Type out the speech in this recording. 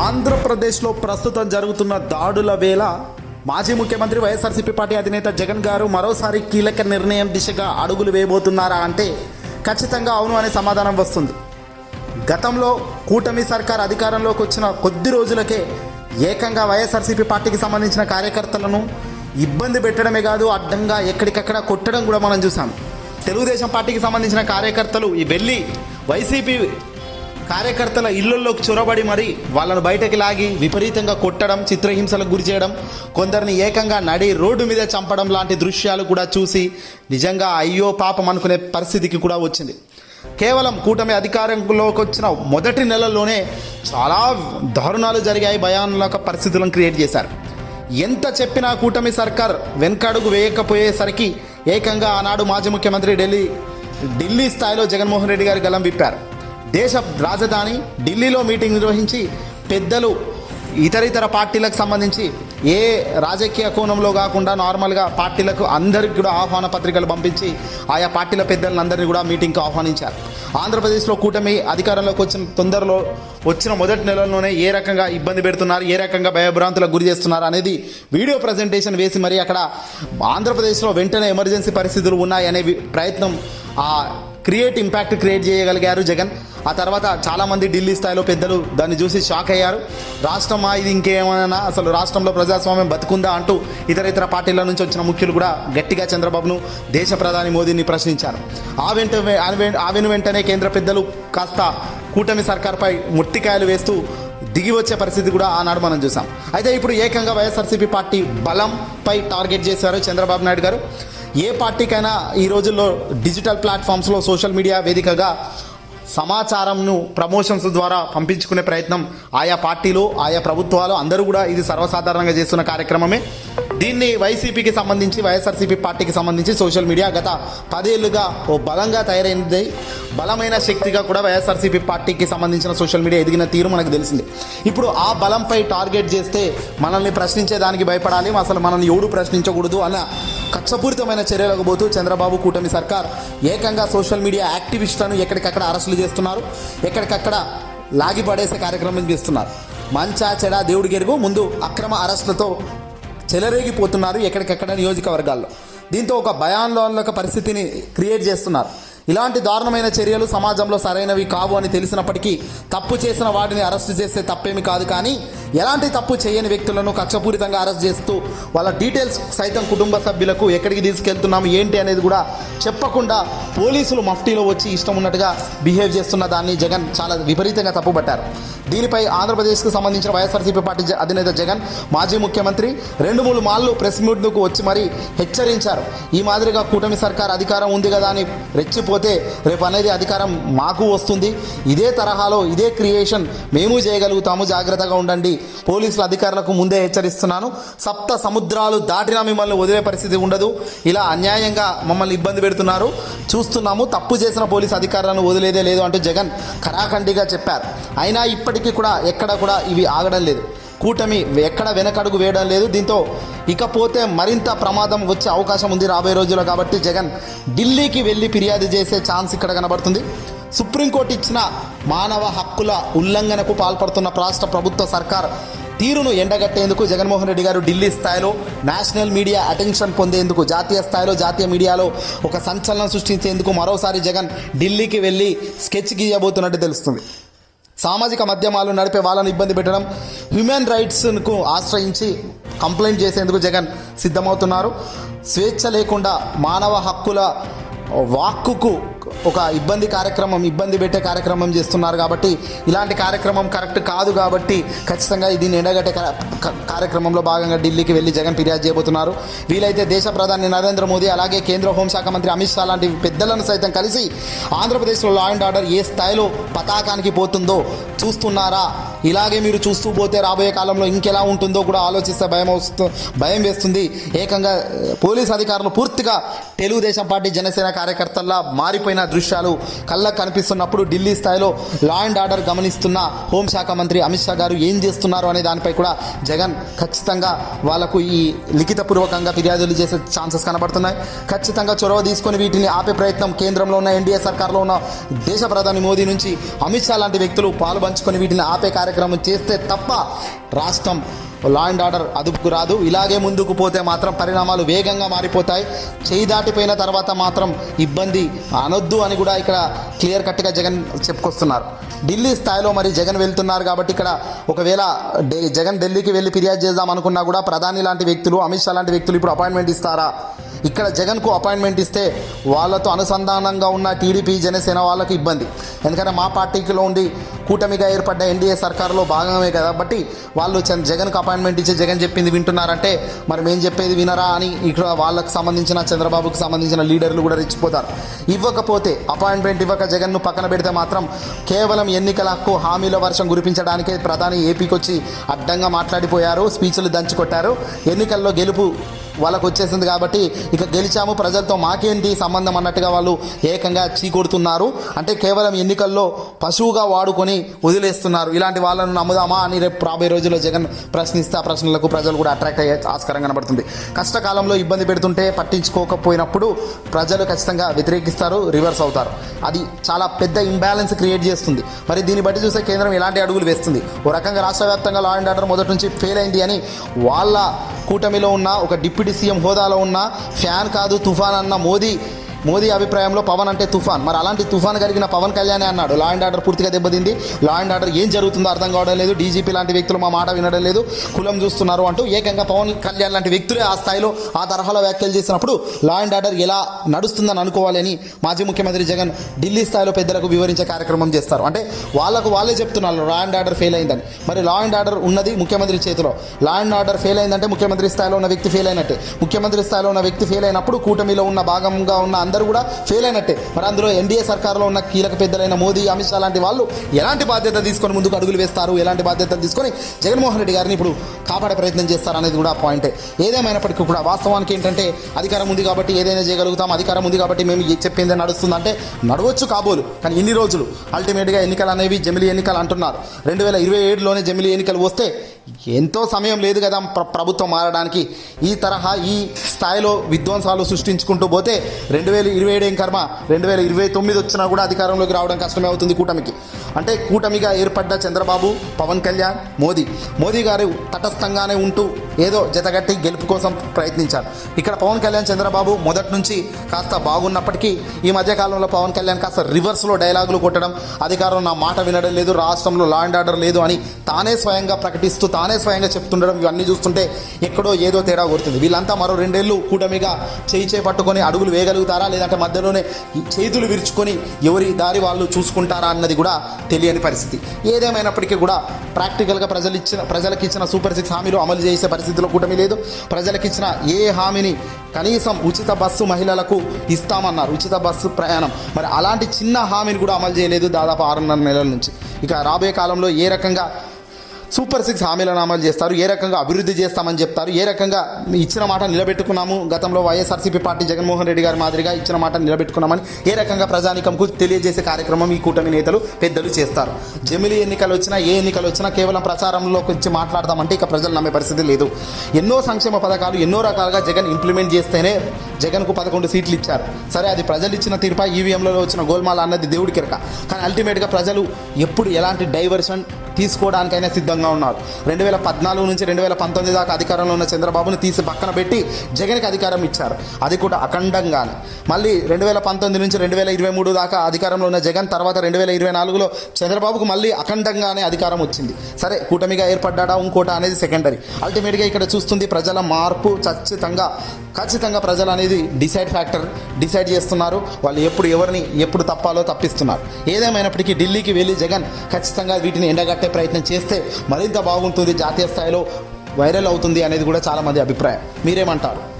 ఆంధ్రప్రదేశ్లో ప్రస్తుతం జరుగుతున్న దాడుల వేళ మాజీ ముఖ్యమంత్రి వైఎస్ఆర్సీపీ పార్టీ అధినేత జగన్ గారు మరోసారి కీలక నిర్ణయం దిశగా అడుగులు వేయబోతున్నారా అంటే ఖచ్చితంగా అవును అనే సమాధానం వస్తుంది. గతంలో కూటమి సర్కార్ అధికారంలోకి వచ్చిన కొద్ది రోజులకే ఏకంగా వైఎస్ఆర్సీపీ పార్టీకి సంబంధించిన కార్యకర్తలను ఇబ్బంది పెట్టడమే కాదు అడ్డంగా ఎక్కడికక్కడ కొట్టడం కూడా మనం చూసాం తెలుగుదేశం పార్టీకి సంబంధించిన కార్యకర్తలు ఈ వెళ్ళి వైసీపీ కార్యకర్తల ఇళ్ళలోకి చొరబడి మరి వాళ్ళను బయటకి లాగి విపరీతంగా కొట్టడం చిత్రహింసలకు గురి చేయడం కొందరిని ఏకంగా నడి రోడ్డు మీద చంపడం లాంటి దృశ్యాలు కూడా చూసి నిజంగా అయ్యో పాపం అనుకునే పరిస్థితికి కూడా వచ్చింది. కేవలం కూటమి అధికారంలోకి వచ్చిన మొదటి నెలలోనే చాలా దారుణాలు జరిగాయి భయానక పరిస్థితులను క్రియేట్ చేశారు. ఎంత చెప్పినా కూటమి సర్కార్ వెనకడుగు వేయకపోయేసరికి ఏకంగా ఆనాడు మాజీ ముఖ్యమంత్రి ఢిల్లీ ఢిల్లీ స్థాయిలో జగన్మోహన్ రెడ్డి గారు గలం విప్పారు. దేశ రాజధాని ఢిల్లీలో మీటింగ్ నిర్వహించి పెద్దలు ఇతర ఇతర పార్టీలకు సంబంధించి ఏ రాజకీయ కోణంలో కాకుండా నార్మల్గా పార్టీలకు అందరికి కూడా ఆహ్వాన పత్రికలు పంపించి ఆయా పార్టీల పెద్దలందరినీ కూడా మీటింగ్కి ఆహ్వానించారు. ఆంధ్రప్రదేశ్లో కూటమి అధికారంలోకి వచ్చిన తొందరలో వచ్చిన మొదటి నెలలోనే ఏ రకంగా ఇబ్బంది పెడుతున్నారు ఏ రకంగా భయభ్రాంతులకు గురి చేస్తున్నారు అనేది వీడియో ప్రజెంటేషన్ వేసి మరి అక్కడ ఆంధ్రప్రదేశ్లో వెంటనే ఎమర్జెన్సీ పరిస్థితులు ఉన్నాయనే ప్రయత్నం ఆ క్రియేట్ ఇంపాక్ట్ క్రియేట్ చేయగలిగారు జగన్. ఆ తర్వాత చాలామంది ఢిల్లీ స్థాయిలో పెద్దలు దాన్ని చూసి షాక్ అయ్యారు. రాష్ట్రమా ఇది ఇంకేమైనా? అసలు రాష్ట్రంలో ప్రజాస్వామ్యం బతుకుందా అంటూ ఇతర ఇతర పార్టీల నుంచి వచ్చిన ముఖ్యులు కూడా గట్టిగా చంద్రబాబును దేశ ప్రధాని మోదీని ప్రశ్నించారు. ఆ వెంట ఆ వెను వెంటనే కేంద్ర పెద్దలు కాస్త కూటమి సర్కార్పై ముట్టికాయలు వేస్తూ దిగి వచ్చే పరిస్థితి కూడా ఆనాడు మనం చూసాం. అయితే ఇప్పుడు ఏకంగా వైఎస్ఆర్సీపీ పార్టీ బలంపై టార్గెట్ చేశారు చంద్రబాబు నాయుడు గారు. ఏ పార్టీకైనా ఈ రోజుల్లో డిజిటల్ ప్లాట్ఫామ్స్లో సోషల్ మీడియా వేదికగా సమాచారంను ప్రమోషన్స్ ద్వారా పంపించుకునే ప్రయత్నం ఆయా పార్టీలు ఆయా ప్రభుత్వాలు అందరూ కూడా ఇది సర్వసాధారణంగా చేస్తున్న కార్యక్రమమే. దీన్ని వైసీపీకి సంబంధించి వైఎస్ఆర్సీపీ పార్టీకి సంబంధించి సోషల్ మీడియా గత పదేళ్ళుగా ఓ బలంగా తయారైంది. బలమైన శక్తిగా కూడా వైఎస్ఆర్సీపీ పార్టీకి సంబంధించిన సోషల్ మీడియా ఎదిగిన తీరు మనకు తెలిసింది. ఇప్పుడు ఆ బలంపై టార్గెట్ చేస్తే మనల్ని ప్రశ్నించేదానికి భయపడాలి అసలు మనల్ని ఎవడు ప్రశ్నించకూడదు అన్న కక్షపూరితమైన చర్యలకు పోతూ చంద్రబాబు కూటమి సర్కార్ ఏకంగా సోషల్ మీడియా యాక్టివిస్టులను ఎక్కడికక్కడ అరెస్టులు చేస్తున్నారు ఎక్కడికక్కడ లాగి పడేసే కార్యక్రమం చేస్తున్నారు. మంచా చెడ దేవుడి గెరుగు ముందు అక్రమ అరెస్టులతో చెలరేగిపోతున్నారు ఎక్కడికెక్కడ నియోజకవర్గాల్లో. దీంతో ఒక భయాందోళనక పరిస్థితిని క్రియేట్ చేస్తున్నారు. ఇలాంటి దారుణమైన చర్యలు సమాజంలో సరైనవి కావు అని తెలిసినప్పటికీ తప్పు చేసిన వాటిని అరెస్టు చేస్తే తప్పేమి కాదు కానీ ఎలాంటి తప్పు చేయని వ్యక్తులను కక్షపూరితంగా అరెస్ట్ చేస్తూ వాళ్ళ డీటెయిల్స్ సైతం కుటుంబ సభ్యులకు ఎక్కడికి తీసుకెళ్తున్నాము ఏంటి అనేది కూడా చెప్పకుండా పోలీసులు మఫ్టీలో వచ్చి ఇష్టం ఉన్నట్టుగా బిహేవ్ చేస్తున్న దాన్ని జగన్ చాలా విపరీతంగా తప్పుపట్టారు దీనిపై ఆంధ్రప్రదేశ్కు సంబంధించిన వైఎస్ఆర్సీపీ పార్టీ అధినేత జగన్ మాజీ ముఖ్యమంత్రి రెండు మూడు మాళ్ళు ప్రెస్ మీట్కు వచ్చి మరీ హెచ్చరించారు. ఈ మాదిరిగా కూటమి సర్కార్ అధికారం ఉంది కదా అని రెచ్చిపోతే రేపు అనేది అధికారం మాకు వస్తుంది. ఇదే తరహాలో ఇదే క్రియేషన్ మేము చేయగలుగుతాము. జాగ్రత్తగా ఉండండి. పోలీసుల అధికారులకు ముందే హెచ్చరిస్తున్నాను. సప్త సముద్రాలు దాటినా మిమ్మల్ని వదిలే పరిస్థితి ఉండదు. ఇలా అన్యాయంగా మమ్మల్ని ఇబ్బంది పెడుతున్నారు. చూస్తున్నాము. తప్పు చేసిన పోలీసు అధికారులను వదిలేదే లేదు అంటూ జగన్ ఖరాఖండిగా చెప్పారు. అయినా ఇప్పటికీ కూడా ఎక్కడ కూడా ఇవి ఆగడం లేదు. కూటమి ఎక్కడ వెనకడుగు వేయడం లేదు. దీంతో ఇకపోతే మరింత ప్రమాదం వచ్చే అవకాశం ఉంది రాబోయే రోజుల్లో కాబట్టి జగన్ ఢిల్లీకి వెళ్ళి ఫిర్యాదు చేసే ఛాన్స్ ఇక్కడ కనబడుతుంది. సుప్రీంకోర్టు ఇచ్చిన మానవ హక్కుల ఉల్లంఘనకు పాల్పడుతున్న రాష్ట్ర ప్రభుత్వ సర్కార్ తీరును ఎండగట్టేందుకు జగన్మోహన్ రెడ్డి గారు ఢిల్లీ స్థాయిలో నేషనల్ మీడియా అటెన్షన్ పొందేందుకు జాతీయ స్థాయిలో జాతీయ మీడియాలో ఒక సంచలనం సృష్టించేందుకు మరోసారి జగన్ ఢిల్లీకి వెళ్ళి స్కెచ్ గీయబోతున్నట్టు తెలుస్తుంది. సామాజిక మాధ్యమాలు నడిపే వాళ్ళని ఇబ్బంది పెట్టడం హ్యూమన్ రైట్స్కు ఆశ్రయించి కంప్లైంట్ చేసేందుకు జగన్ సిద్ధమవుతున్నారు. స్వేచ్ఛ లేకుండా మానవ హక్కుల వాక్కుకు ఒక ఇబ్బంది కార్యక్రమం ఇబ్బంది పెట్టే కార్యక్రమం చేస్తున్నారు కాబట్టి ఇలాంటి కార్యక్రమం కరెక్ట్ కాదు కాబట్టి ఖచ్చితంగా దీన్ని ఎండగట్టే కార్యక్రమంలో భాగంగా ఢిల్లీకి వెళ్ళి జగన్ ఫిర్యాదు చేయబోతున్నారు. వీలైతే దేశ ప్రధాని నరేంద్ర మోదీ అలాగే కేంద్ర హోంశాఖ మంత్రి అమిత్ షా లాంటి పెద్దలను సైతం కలిసి ఆంధ్రప్రదేశ్లో లా అండ్ ఆర్డర్ ఏ స్థాయిలో పతాకానికి పోతుందో చూస్తున్నారా? ఇలాగే మీరు చూస్తూ పోతే రాబోయే కాలంలో ఇంకెలా ఉంటుందో కూడా ఆలోచిస్తే భయం వస్తు భయం వేస్తుంది. ఏకంగా పోలీస్ అధికారులు పూర్తిగా తెలుగుదేశం పార్టీ జనసేన కార్యకర్తల్లా మారిపోయిన దృశ్యాలు కళ్ళకు కనిపిస్తున్నప్పుడు ఢిల్లీ స్థాయిలో లా అండ్ ఆర్డర్ గమనిస్తున్న హోంశాఖ మంత్రి అమిత్ షా గారు ఏం చేస్తున్నారు అనే దానిపై కూడా జగన్ ఖచ్చితంగా వాళ్ళకు ఈ లిఖితపూర్వకంగా ఫిర్యాదులు చేసే ఛాన్సెస్ కనబడుతున్నాయి. ఖచ్చితంగా చొరవ తీసుకొని వీటిని ఆపే ప్రయత్నం కేంద్రంలో ఉన్న ఎన్డీఏ సర్కార్లో ఉన్న దేశ ప్రధాని మోదీ నుంచి అమిత్ షా లాంటి వ్యక్తులు పాలు పంచుకొని వీటిని ఆపే కార్యక్రమం చేస్తే తప్ప రాష్ట్రం లా అండ్ ఆర్డర్ అదుపుకు రాదు. ఇలాగే ముందుకు పోతే మాత్రం పరిణామాలు వేగంగా మారిపోతాయి. చేయి దాటిపోయిన తర్వాత మాత్రం ఇబ్బంది అనొద్దు అని కూడా ఇక్కడ క్లియర్ కట్గా జగన్ చెప్పుకొస్తున్నారు. ఢిల్లీ స్థాయిలో మరి జగన్ వెళ్తున్నారు కాబట్టి ఇక్కడ ఒకవేళ డే- జగన్ ఢిల్లీకి వెళ్ళి ఫిర్యాదు చేద్దాం అనుకున్నా కూడా ప్రధాని లాంటి వ్యక్తులు అమిత్ షా లాంటి వ్యక్తులు ఇప్పుడు అపాయింట్మెంట్ ఇస్తారా? ఇక్కడ జగన్కు అపాయింట్మెంట్ ఇస్తే వాళ్ళతో అనుసంధానంగా ఉన్న టీడీపీ జనసేన వాళ్ళకి ఇబ్బంది. ఎందుకంటే మా పార్టీకిలో ఉండి కూటమిగా ఏర్పడ్డ ఎన్డీఏ సర్కారులో భాగమే కాబట్టి వాళ్ళు చంద్ర- జగన్కు అపాయింట్మెంట్ ఇచ్చి జగన్ చెప్పింది వింటున్నారంటే మరి మేము చెప్పేది వినరా అని ఇక్కడ వాళ్ళకు సంబంధించిన చంద్రబాబుకు సంబంధించిన లీడర్లు కూడా రెచ్చిపోతారు. ఇవ్వకపోతే అపాయింట్మెంట్ ఇవ్వక జగన్ను పక్కన పెడితే మాత్రం కేవలం ఎన్నికల హక్కు హామీల వర్షం కురిపించడానికే ప్రధాని ఏపీకి వచ్చి అడ్డంగా మాట్లాడిపోయారు స్పీచ్లు దంచుకొట్టారు. ఎన్నికల్లో గెలుపు వాళ్ళకు వచ్చేసింది కాబట్టి ఇక గెలిచాము. ప్రజలతో మాకేంటి సంబంధం అన్నట్టుగా వాళ్ళు ఏకంగా చీకొడుతున్నారు అంటే కేవలం ఎన్నికల్లో పశువుగా వాడుకొని వదిలేస్తున్నారు. ఇలాంటి వాళ్ళను నమ్ముదామా అని రేపు రాబోయే రోజుల్లో జగన్ ప్రశ్నిస్తే ఆ ప్రశ్నలకు ప్రజలు కూడా అట్రాక్ట్ అయ్యే ఆస్కారం కనబడుతుంది. కష్టకాలంలో ఇబ్బంది పెడుతుంటే పట్టించుకోకపోయినప్పుడు ప్రజలు ఖచ్చితంగా వ్యతిరేకిస్తారు రివర్స్ అవుతారు. అది చాలా పెద్ద ఇంబ్యాలెన్స్ క్రియేట్ చేస్తుంది. మరి దీన్ని బట్టి చూస్తే కేంద్రం ఎలాంటి అడుగులు వేస్తుంది? ఓ రకంగా రాష్ట్ర వ్యాప్తంగా లా అండ్ ఆర్డర్ మొదటి నుంచి ఫెయిల్ అయింది అని వాళ్ళ కూటమిలో ఉన్న ఒక డిప్యూటీ సీఎం హోదాలో ఉన్న ఫ్యాన్ కాదు తుఫాన్ అన్న మోదీ మోదీ అభిప్రాయంలో పవన్ అంటే తుఫాన్. మరి అలాంటి తుఫాన్ కలిగిన పవన్ కళ్యాణ్ అన్నాడు. లా అండ్ ఆర్డర్ పూర్తిగా దెబ్బతింది. లా అండ్ ఆర్డర్ ఏం జరుగుతుందో అర్థం కావడం లేదు. డీజీపీ లాంటి వ్యక్తులు మా మాట వినడం లేదు. కులం చూస్తున్నారు అంటూ ఏకంగా పవన్ కళ్యాణ్ లాంటి వ్యక్తులే ఆ స్థాయిలో ఆ తరహాలో వ్యాఖ్యలు చేసినప్పుడు లా అండ్ ఆర్డర్ ఎలా నడుస్తుందని అనుకోవాలని మాజీ ముఖ్యమంత్రి జగన్ ఢిల్లీ స్థాయిలో పెద్దలకు వివరించే కార్యక్రమం చేస్తారు. అంటే వాళ్ళకు వాళ్ళే చెప్తున్నారు లా అండ్ ఆర్డర్ ఫెయిల్ అయిందని. మరి లా అండ్ ఆర్డర్ ఉన్నది ముఖ్యమంత్రి చేతిలో. లా అండ్ ఆర్డర్ ఫెయిల్ అయిందంటే ముఖ్యమంత్రి స్థాయిలో ఉన్న వ్యక్తి ఫెయిల్ అయినట్టే. ముఖ్యమంత్రి స్థాయిలో ఉన్న వ్యక్తి ఫెయిల్ అయినప్పుడు కూటమిలో ఉన్న భాగంగా ఉన్న అందరూ కూడా ఫెయిల్ అయినట్టే. మరి అందులో ఎన్డీఏ సర్కార్లో ఉన్న కీలక పెద్దలైన మోదీ అమిత్ షా లాంటి వాళ్ళు ఎలాంటి బాధ్యత తీసుకొని ముందుకు అడుగులు వేస్తారు? ఎలాంటి బాధ్యతలు తీసుకొని జగన్మోహన్ రెడ్డి గారిని ఇప్పుడు కాపాడే ప్రయత్నం చేస్తారు అనేది కూడా పాయింటే ఏదేమైనప్పటికీ కూడా వాస్తవానికి ఏంటంటే అధికారం ఉంది కాబట్టి ఏదైనా చేయగలుగుతాం. అధికారం ఉంది కాబట్టి మేము ఏ చెప్పిందే నడుస్తుందంటే నడవచ్చు కాబోలు. కానీ ఇన్ని రోజులు అల్టిమేట్గా ఎన్నికలు అనేవి జమిలీ ఎన్నికలు అంటున్నారు. రెండు వేల ఇరవై ఏడులోనే జమిలీ ఎన్నికలు వస్తే ఎంతో సమయం లేదు కదా ప్రభుత్వం మారడానికి. ఈ తరహా ఈ స్థాయిలో విధ్వంసాలు సృష్టించుకుంటూ పోతే రెండు వేల ఇరవై ఏడు ఏం కర్మ? రెండు వేల ఇరవై తొమ్మిది వచ్చినా కూడా అధికారంలోకి రావడం కష్టమే అవుతుంది కూటమికి. అంటే కూటమిగా ఏర్పడ్డ చంద్రబాబు పవన్ కళ్యాణ్ మోదీ. మోదీ గారు తటస్థంగానే ఉంటూ ఏదో జతగట్టి గెలుపు కోసం ప్రయత్నించారు. ఇక్కడ పవన్ కళ్యాణ్ చంద్రబాబు మొదటి నుంచి కాస్త బాగున్నప్పటికీ ఈ మధ్యకాలంలో పవన్ కళ్యాణ్ కాస్త రివర్స్లో డైలాగులు కొట్టడం అధికారం నా మాట వినడం లేదు రాష్ట్రంలో లా అండ్ ఆర్డర్ లేదు అని తానే స్వయంగా ప్రకటిస్తూ తానే స్వయంగా చెప్తుండడం ఇవన్నీ చూస్తుంటే ఎక్కడో ఏదో తేడా కొడుతుంది. వీళ్ళంతా మరో రెండేళ్ళు కూటమిగా చేయి చేపట్టుకొని అడుగులు వేయగలుగుతారా? లేదంటే మధ్యలోనే చేతులు విరుచుకొని ఎవరి దారి వాళ్ళు చూసుకుంటారా అన్నది కూడా తెలియని పరిస్థితి. ఏదేమైనప్పటికీ కూడా ప్రాక్టికల్గా ప్రజలు ఇచ్చిన ప్రజలకు ఇచ్చిన సూపర్ సిక్స్ హామీలు అమలు చేసే పరిస్థితిలో కూటమి లేదు. ప్రజలకు ఇచ్చిన ఏ హామీని కనీసం ఉచిత బస్సు మహిళలకు ఇస్తామన్నారు. ఉచిత బస్సు ప్రయాణం. మరి అలాంటి చిన్న హామీని కూడా అమలు చేయలేదు దాదాపు ఆరున్నర నెలల నుంచి. ఇక రాబోయే కాలంలో ఏ రకంగా సూపర్ సిక్స్ హామీలనామాలు అమలు చేస్తారు. ఏ రకంగా అభివృద్ధి చేస్తామని చెప్తారు. ఏ రకంగా ఇచ్చిన మాట నిలబెట్టుకున్నాము. గతంలో వైఎస్ఆర్సీపీ పార్టీ జగన్మోహన్ రెడ్డి గారి మాదిరిగా ఇచ్చిన మాట నిలబెట్టుకున్నామని ఏ రకంగా ప్రజానికంకు తెలియజేసే కార్యక్రమం ఈ కూటమి నేతలు పెద్దలు చేస్తారు. జమిలీ ఎన్నికలు వచ్చినా ఏ ఎన్నికలు వచ్చినా కేవలం ప్రచారంలో వచ్చి మాట్లాడదామంటే ఇక ప్రజలు నమ్మే పరిస్థితి లేదు. ఎన్నో సంక్షేమ పథకాలు ఎన్నో రకాలుగా జగన్ ఇంప్లిమెంట్ చేస్తేనే జగన్కు పదకొండు సీట్లు ఇచ్చారు. సరే అది ప్రజలు ఇచ్చిన తీర్పా ఈవీఎంలో వచ్చిన గోల్మాల అన్నది దేవుడి కిరక. కానీ అల్టిమేట్గా ప్రజలు ఎప్పుడు ఎలాంటి డైవర్షన్ తీసుకోవడానికైనా సిద్ధంగా ఉన్నారు. రెండు వేల పద్నాలుగు నుంచి రెండు వేల పంతొమ్మిది దాకా అధికారంలో ఉన్న చంద్రబాబును తీసి పక్కన పెట్టి జగన్కి అధికారం ఇచ్చారు. అది కూడా అఖండంగానే. మళ్ళీ రెండు వేల పంతొమ్మిది నుంచి రెండు వేల ఇరవై మూడు దాకా అధికారంలో ఉన్న జగన్ తర్వాత రెండు వేల ఇరవై నాలుగులో చంద్రబాబుకు మళ్ళీ అఖండంగానే అధికారం వచ్చింది. సరే కూటమిగా ఏర్పడ్డా ఇంకోట అనేది సెకండరీ అల్టిమేట్గా ఇక్కడ చూస్తుంది ప్రజల మార్పు ఖచ్చితంగా ఖచ్చితంగా ప్రజలు అనేది డిసైడ్ ఫ్యాక్టర్ డిసైడ్ చేస్తున్నారు. వాళ్ళు ఎప్పుడు ఎవరిని ఎప్పుడు తప్పాలో తప్పిస్తున్నారు. ఏదేమైనప్పటికీ ఢిల్లీకి వెళ్ళి జగన్ ఖచ్చితంగా వీటిని ఎండగట్టే ప్రయత్నం చేస్తే మరింత బాగుంటుంది జాతీయ స్థాయిలో వైరల్ అవుతుంది అనేది కూడా చాలామంది అభిప్రాయం. మీరేమంటారు?